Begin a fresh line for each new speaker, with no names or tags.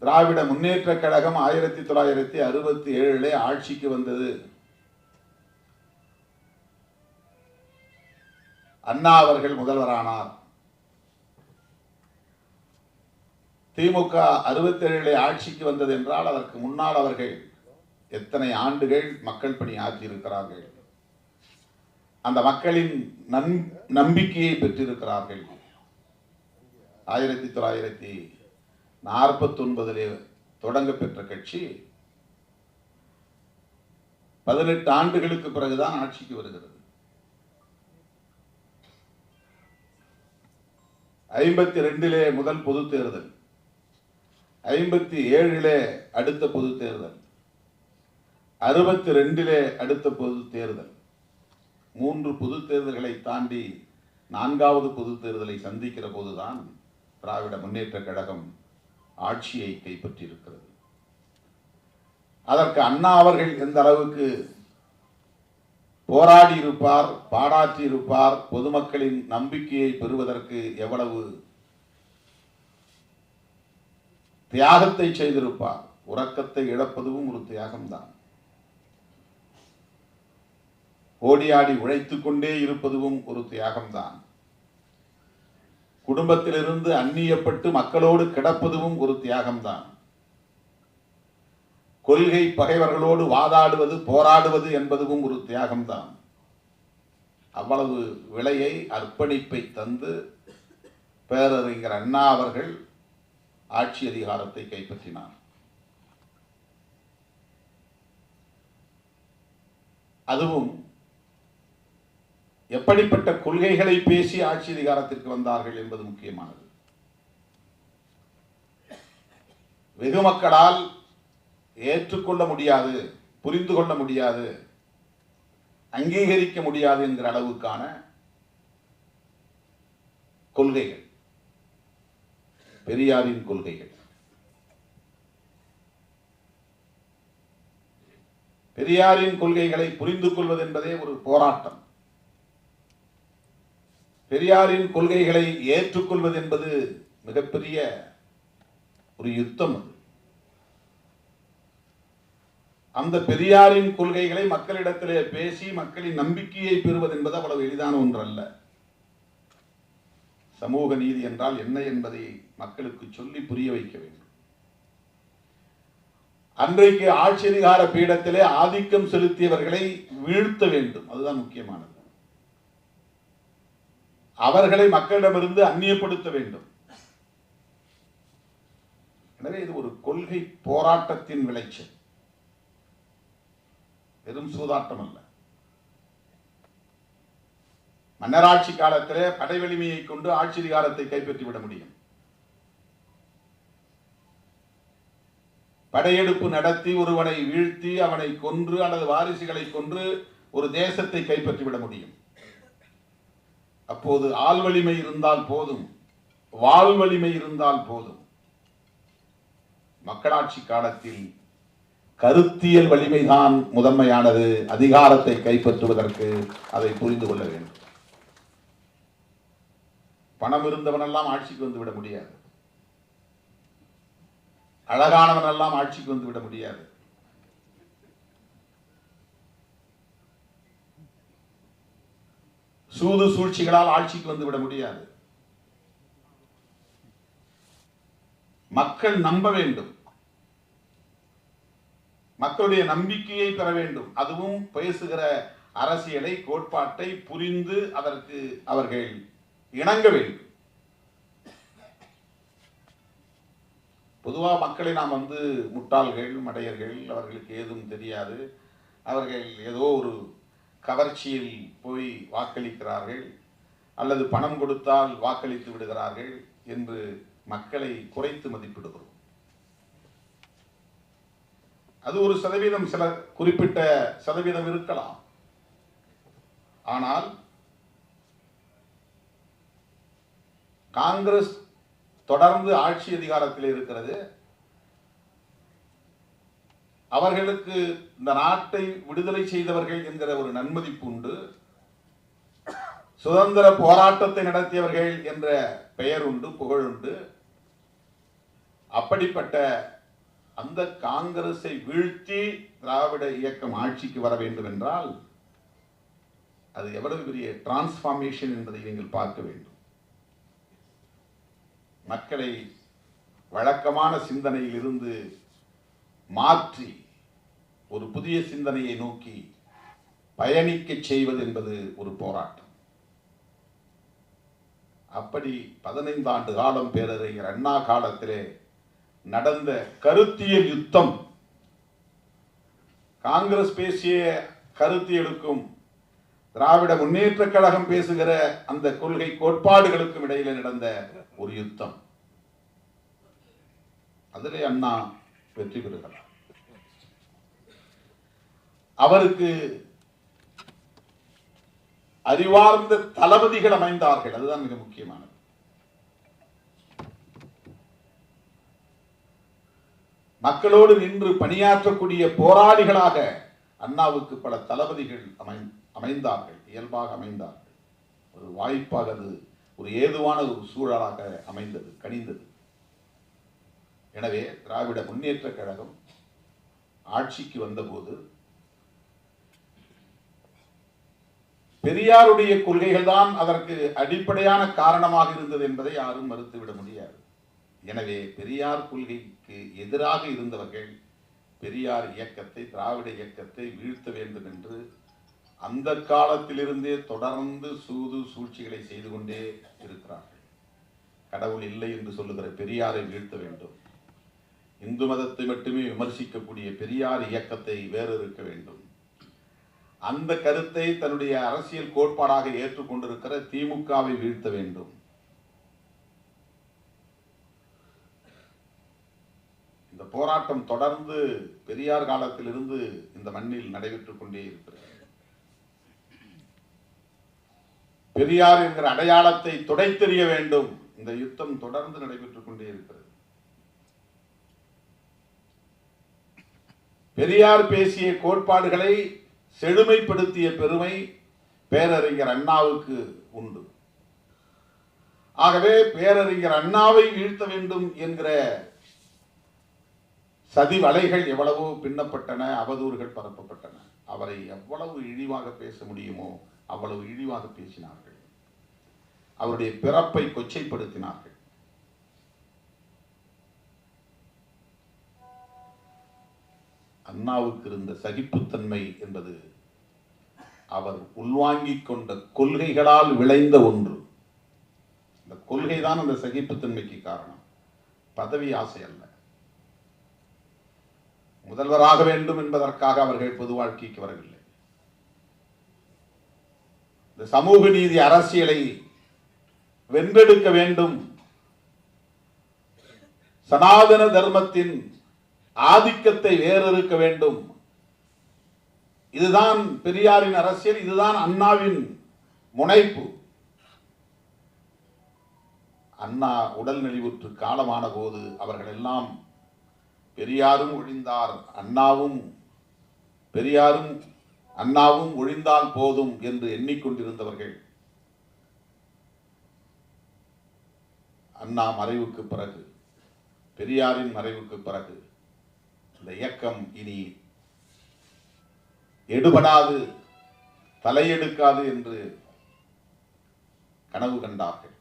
திராவிட முன்னேற்ற கழகம் ஆயிரத்தி தொள்ளாயிரத்தி அறுபத்தி ஏழிலே ஆட்சிக்கு வந்தது. அண்ணா அவர்கள் முதல்வரானார். திமுக அறுபத்தி ஏழிலே ஆட்சிக்கு வந்தது என்றால் அதற்கு முன்னால் அவர்கள் எத்தனை ஆண்டுகள் மக்கள் பணி ஆற்றியிருக்கிறார்கள். அந்த மக்களின் நன் நம்பிக்கையை பெற்றிருக்கிறார்கள். ஆயிரத்தி தொள்ளாயிரத்தி நாற்பத்தொன்பதிலே தொடங்க பெற்ற கட்சி பதினெட்டு ஆண்டுகளுக்கு பிறகுதான் ஆட்சிக்கு வருகிறது. ஐம்பத்தி ரெண்டிலே முதல் பொது தேர்தல். ஐம்பத்தி ஏழிலே அடுத்த பொது தேர்தல். அறுபத்தி ரெண்டிலே அடுத்த பொது தேர்தல். மூன்று பொது தேர்தல்களை தாண்டி நான்காவது பொது தேர்தலை சந்திக்கிற போதுதான் திராவிட முன்னேற்ற கழகம் ஆட்சியை கைப்பற்றியிருக்கிறது. அதற்கு அண்ணா அவர்கள் எந்த அளவுக்கு போராடி இருப்பார் பாடாற்றி இருப்பார் பொதுமக்களின் நம்பிக்கையை பெறுவதற்கு எவ்வளவு தியாகத்தை செய்திருப்பார் உறக்கத்தை இழப்பதும் ஒரு தியாகம்தான். ஓடியாடி உழைத்துக் கொண்டே இருப்பதும் ஒரு தியாகம்தான். குடும்பத்திலிருந்து அந்நியப்பட்டு மக்களோடு கிடப்பதும் ஒரு தியாகம்தான். கொள்கை பகைவர்களோடு வாதாடுவது போராடுவது என்பதும் ஒரு தியாகம்தான். அவ்வளவு விலையை அர்ப்பணிப்பை தந்து பேரறிஞர் அண்ணா அவர்கள் ஆட்சி அதிகாரத்தை கைப்பற்றினார். அதுவும் எப்படிப்பட்ட கொள்கைகளை பேசி ஆட்சி அதிகாரத்திற்கு வந்தார்கள் என்பது முக்கியமானது. வெகு மக்களால் ஏற்றுக்கொள்ள முடியாது புரிந்து கொள்ள முடியாது அங்கீகரிக்க முடியாது என்கிற அளவுக்கான கொள்கைகள். பெரியாரின் கொள்கைகள். பெரியாரின் கொள்கைகளை புரிந்து கொள்வது என்பதே ஒரு போராட்டம். பெரியாரின் கொள்கைகளை ஏற்றுக்கொள்வது என்பது மிகப்பெரிய ஒரு யுத்தம் அது. அந்த பெரியாரின் கொள்கைகளை மக்களிடத்திலே பேசி மக்களின் நம்பிக்கையை பெறுவது என்பது அவ்வளவு எளிதான ஒன்றல்ல. சமூக நீதி என்றால் என்ன என்பதை மக்களுக்கு சொல்லி புரிய வைக்க வேண்டும். அன்றைக்கு ஆட்சி அதிகார பீடத்திலே ஆதிக்கம் செலுத்தியவர்களை வீழ்த்த வேண்டும். அதுதான் முக்கியமானது. அவர்களை மக்களிடமிருந்து அந்நியப்படுத்த வேண்டும். எனவே இது ஒரு கொள்கை போராட்டத்தின் விளைச்சல். வெறும் சூதாட்டம் அல்ல. மன்னராட்சி காலத்திலே படை வலிமையை கொண்டு ஆட்சி அதிகாரத்தை கைப்பற்றி விட முடியும். படையெடுப்பு நடத்தி ஒருவனை வீழ்த்தி அவனை கொன்று அல்லது வாரிசுகளை கொன்று ஒரு தேசத்தை கைப்பற்றி விட முடியும். அப்போது ஆள் வலிமை இருந்தால் போதும் வாழ் வலிமை இருந்தால் போதும். மக்களாட்சி காலத்தில் கருத்தியல் வலிமைதான் முதன்மையானது. அதிகாரத்தை கைப்பற்றுவதற்கு அதை புரிந்து கொள்ள வேண்டும். பணம் இருந்தவனெல்லாம் ஆட்சிக்கு வந்து விட முடியாது. அழகானவனெல்லாம் ஆட்சிக்கு வந்து விட முடியாது. சூது சூழ்ச்சிகளால் ஆட்சிக்கு வந்து விட முடியாது. மக்கள் நம்ப வேண்டும். மக்களுடைய நம்பிக்கையை பெற வேண்டும். அதுவும் பேசுகிற அரசியலை கோட்பாட்டை புரிந்து அதற்கு அவர்கள் இணங்க வேண்டும். பொதுவாக மக்களை நாம் வந்து முட்டாள்கள் மடையர்கள் அவர்களுக்கு ஏதும் தெரியாது. அவர்கள் ஏதோ ஒரு கவர்ச்சியில் போய் வாக்களிக்கிறார்கள் அல்லது பணம் கொடுத்தால் வாக்களித்து விடுகிறார்கள் என்று மக்களை குறைத்து மதிப்பிடுகிறோம். அது ஒரு சதவீதம் சில குறிப்பிட்ட சதவீதம் இருக்கலாம். ஆனால் காங்கிரஸ் தொடர்ந்து ஆட்சி அதிகாரத்தில் இருக்கிறது. அவர்களுக்கு இந்த நாட்டை விடுதலை செய்தவர்கள் என்கிற ஒரு நன்மதிப்பு உண்டு. சுதந்திர போராட்டத்தை நடத்தியவர்கள் என்ற பெயர் உண்டு புகழ் உண்டு. அப்படிப்பட்ட அந்த காங்கிரஸை வீழ்த்தி திராவிட இயக்கம் ஆட்சிக்கு வர வேண்டும் என்றால் அது எவ்வளவு பெரிய டிரான்ஸ்ஃபார்மேஷன் என்பதை நீங்கள் பார்க்க வேண்டும். மக்களை வழக்கமான சிந்தனையில் இருந்து மாற்றி ஒரு புதிய சிந்தனையை நோக்கி பயணிக்கச் செய்வது என்பது ஒரு போராட்டம். அப்படி பதினைந்தாண்டு காலம் பேரறிஞர் அண்ணா காலத்திலே நடந்த கருத்தியல் யுத்தம் காங்கிரஸ் பேசிய கருத்தியலுக்கும் திராவிட முன்னேற்ற கழகம் பேசுகிற அந்த கொள்கை கோட்பாடுகளுக்கும் இடையில நடந்த ஒரு யுத்தம். அதிலே அண்ணா வெற்றி பெறுகிறார் அவருக்கு அறிவார்ந்த தளபதிகள் அமைந்தார்கள். அதுதான் மிக முக்கியமானது. மக்களோடு நின்று பணியாற்றக்கூடிய போராளிகளாக அண்ணாவுக்கு பல தளபதிகள் அமை அமைந்தார்கள். இயல்பாக அமைந்தார்கள். ஒரு வாய்ப்பாக அது ஒரு ஏதுவான ஒரு சூழலாக அமைந்தது கணிந்தது எனவே திராவிட முன்னேற்ற கழகம் ஆட்சிக்கு வந்தபோது பெரியாருடைய கொள்கைகள் தான் அதற்கு அடிப்படையான காரணமாக இருந்தது என்பதை யாரும் மறுத்துவிட முடியாது. எனவே பெரியார் கொள்கைக்கு எதிராக இருந்தவர்கள் பெரியார் இயக்கத்தை திராவிட இயக்கத்தை வீழ்த்த வேண்டும் என்று அந்த காலத்திலிருந்தே தொடர்ந்து சூது சூழ்ச்சிகளை செய்து கொண்டே இருக்கிறார்கள். கடவுள் இல்லை என்று சொல்லுகிற பெரியாரை வீழ்த்த வேண்டும். இந்து மதத்தை மட்டுமே விமர்சிக்கக்கூடிய பெரியார் இயக்கத்தை வேறு இருக்க வேண்டும். அந்த கருத்தை தன்னுடைய அரசியல் கோட்பாடாக ஏற்றுக்கொண்டிருக்கிற திமுகவை வீழ்த்த வேண்டும். இந்த போராட்டம் தொடர்ந்து பெரியார் காலத்திலிருந்து இந்த மண்ணில் நடைபெற்றுக் கொண்டே இருக்கிறது. பெரியார் என்கிற அடையாளத்தை துடைத்தெறிய வேண்டும். இந்த யுத்தம் தொடர்ந்து நடைபெற்றுக் கொண்டே இருக்கிறது. பெரியார் பேசிய கோட்பாடுகளை செழுமைப்படுத்திய பெருமை பேரறிஞர் அண்ணாவுக்கு உண்டு. ஆகவே பேரறிஞர் அண்ணாவை வீழ்த்த வேண்டும் என்கிற சதி வலைகள் எவ்வளவோ பின்னப்பட்டன அவதூறுகள் பரப்பப்பட்டன. அவரை எவ்வளவு இழிவாக பேச முடியுமோ அவ்வளவு இழிவாக பேசினார்கள். அவருடைய பிறப்பை கொச்சைப்படுத்தினார்கள். அண்ணாவுக்கு இருந்த சகிப்புத்தன்மை என்பது அவர் உள்வாங்கிக் கொண்ட கொள்கைகளால் விளைந்த ஒன்று. இந்த கொள்கை தான் அந்த சகிப்புத்தன்மைக்கு காரணம். பதவி ஆசை அல்ல. முதல்வராக வேண்டும் என்பதற்காக அவர்கள் பொது வாழ்க்கைக்கு வரவில்லை. இந்த சமூக நீதி அரசியலை வென்றெடுக்க வேண்டும். சனாதன தர்மத்தின் ஆதிக்கத்தை வேறறுக்க வேண்டும். இதுதான் பெரியாரின் அரசியல் இதுதான் அண்ணாவின் முனைப்பு. அண்ணா உடல் நெளிவுற்று காலமான போது அவர்கள் எல்லாம் பெரியாரும் ஒழிந்தார் அண்ணாவும் பெரியாரும் அண்ணாவும் ஒழிந்தால் போதும் என்று எண்ணிக்கொண்டிருந்தவர்கள். அண்ணா மறைவுக்கு பிறகு பெரியாரின் மறைவுக்கு பிறகு இந்த இயக்கம் இனி எடுபடாது தலையெடுக்காது என்று கனவு கண்டார்கள்.